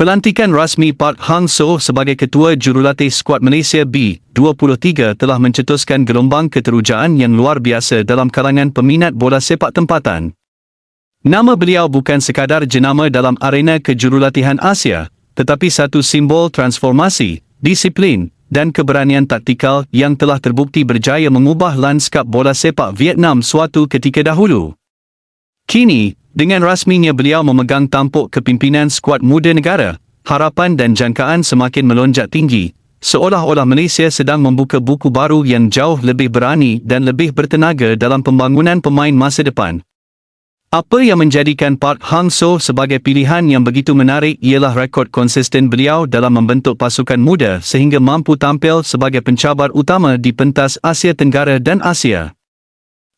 Pelantikan rasmi Park Hang-seo sebagai ketua jurulatih skuad Malaysia B23 telah mencetuskan gelombang keterujaan yang luar biasa dalam kalangan peminat bola sepak tempatan. Nama beliau bukan sekadar jenama dalam arena kejurulatihan Asia, tetapi satu simbol transformasi, disiplin dan keberanian taktikal yang telah terbukti berjaya mengubah lanskap bola sepak Vietnam suatu ketika dahulu. Kini, dengan rasminya beliau memegang tampuk kepimpinan skuad muda negara, harapan dan jangkaan semakin melonjak tinggi, seolah-olah Malaysia sedang membuka buku baru yang jauh lebih berani dan lebih bertenaga dalam pembangunan pemain masa depan. Apa yang menjadikan Park Hang-seo sebagai pilihan yang begitu menarik ialah rekod konsisten beliau dalam membentuk pasukan muda sehingga mampu tampil sebagai pencabar utama di pentas Asia Tenggara dan Asia.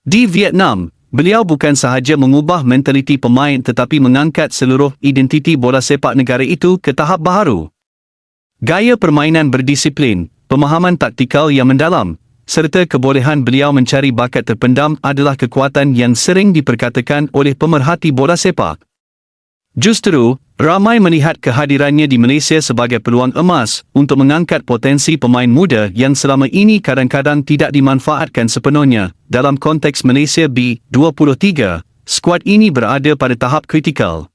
Di Vietnam, Beliau bukan sahaja mengubah mentaliti pemain tetapi mengangkat seluruh identiti bola sepak negara itu ke tahap baharu. Gaya permainan berdisiplin, pemahaman taktikal yang mendalam, serta kebolehan beliau mencari bakat terpendam adalah kekuatan yang sering diperkatakan oleh pemerhati bola sepak. Justru, ramai melihat kehadirannya di Malaysia sebagai peluang emas untuk mengangkat potensi pemain muda yang selama ini kadang-kadang tidak dimanfaatkan sepenuhnya. Dalam konteks Malaysia B23, skuad ini berada pada tahap kritikal.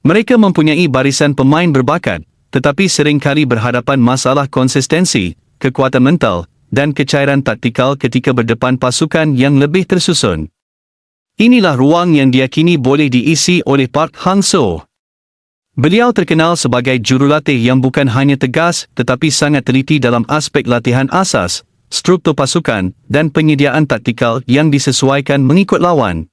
Mereka mempunyai barisan pemain berbakat, tetapi seringkali berhadapan masalah konsistensi, kekuatan mental dan kecairan taktikal ketika berdepan pasukan yang lebih tersusun. Inilah ruang yang diyakini boleh diisi oleh Park Hang-seo. Beliau terkenal sebagai jurulatih yang bukan hanya tegas tetapi sangat teliti dalam aspek latihan asas, struktur pasukan dan penyediaan taktikal yang disesuaikan mengikut lawan.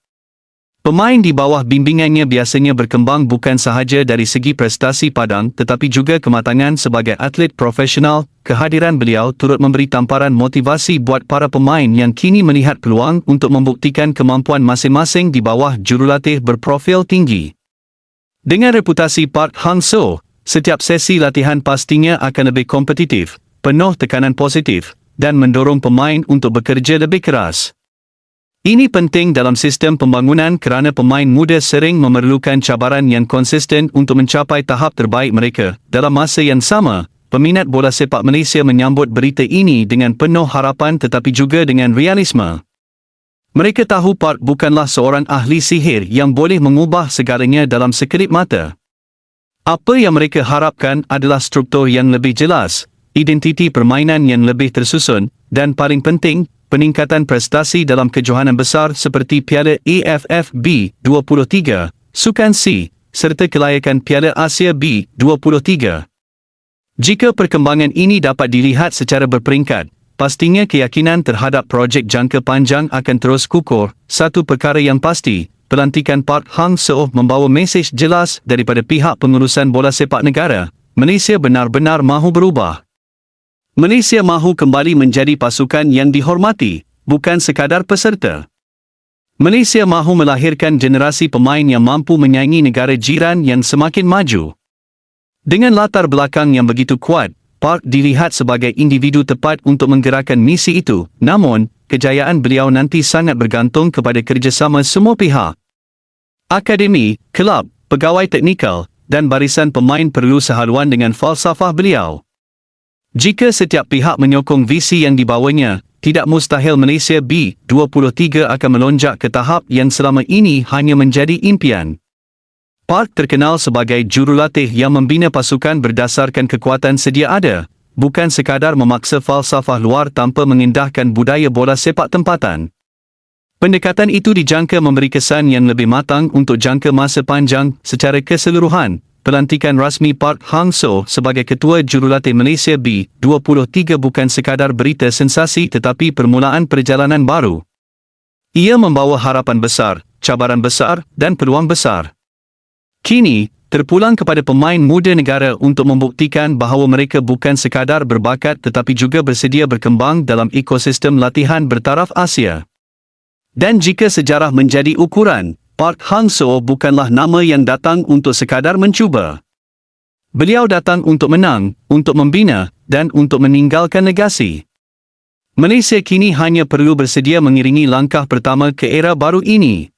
Pemain di bawah bimbingannya biasanya berkembang bukan sahaja dari segi prestasi padang tetapi juga kematangan sebagai atlet profesional. Kehadiran beliau turut memberi tamparan motivasi buat para pemain yang kini melihat peluang untuk membuktikan kemampuan masing-masing di bawah jurulatih berprofil tinggi. Dengan reputasi Park Hang-seo, setiap sesi latihan pastinya akan lebih kompetitif, penuh tekanan positif dan mendorong pemain untuk bekerja lebih keras. Ini penting dalam sistem pembangunan kerana pemain muda sering memerlukan cabaran yang konsisten untuk mencapai tahap terbaik mereka. Dalam masa yang sama, peminat bola sepak Malaysia menyambut berita ini dengan penuh harapan tetapi juga dengan realisme. Mereka tahu Park bukanlah seorang ahli sihir yang boleh mengubah segalanya dalam sekelip mata. Apa yang mereka harapkan adalah struktur yang lebih jelas, identiti permainan yang lebih tersusun, dan paling penting, peningkatan prestasi dalam kejohanan besar seperti Piala AFF B23, Sukan C, serta kelayakan Piala Asia B23. Jika perkembangan ini dapat dilihat secara berperingkat, pastinya keyakinan terhadap projek jangka panjang akan terus kukuh. Satu perkara yang pasti, pelantikan Park Hang-seo membawa mesej jelas daripada pihak pengurusan bola sepak negara. Malaysia benar-benar mahu berubah. Malaysia mahu kembali menjadi pasukan yang dihormati, bukan sekadar peserta. Malaysia mahu melahirkan generasi pemain yang mampu menyaingi negara jiran yang semakin maju. Dengan latar belakang yang begitu kuat, Park dilihat sebagai individu tepat untuk menggerakkan misi itu, namun, kejayaan beliau nanti sangat bergantung kepada kerjasama semua pihak. Akademi, kelab, pegawai teknikal, dan barisan pemain perlu sehaluan dengan falsafah beliau. Jika setiap pihak menyokong visi yang dibawanya, tidak mustahil Malaysia B23 akan melonjak ke tahap yang selama ini hanya menjadi impian. Park terkenal sebagai jurulatih yang membina pasukan berdasarkan kekuatan sedia ada, bukan sekadar memaksa falsafah luar tanpa mengindahkan budaya bola sepak tempatan. Pendekatan itu dijangka memberi kesan yang lebih matang untuk jangka masa panjang secara keseluruhan, pelantikan rasmi Park Hang-seo sebagai Ketua Jurulatih Malaysia B23 bukan sekadar berita sensasi tetapi permulaan perjalanan baru. Ia membawa harapan besar, cabaran besar dan peluang besar. Kini, terpulang kepada pemain muda negara untuk membuktikan bahawa mereka bukan sekadar berbakat tetapi juga bersedia berkembang dalam ekosistem latihan bertaraf Asia. Dan jika sejarah menjadi ukuran, Park Hang-seo bukanlah nama yang datang untuk sekadar mencuba. Beliau datang untuk menang, untuk membina, dan untuk meninggalkan legasi. Malaysia kini hanya perlu bersedia mengiringi langkah pertama ke era baru ini.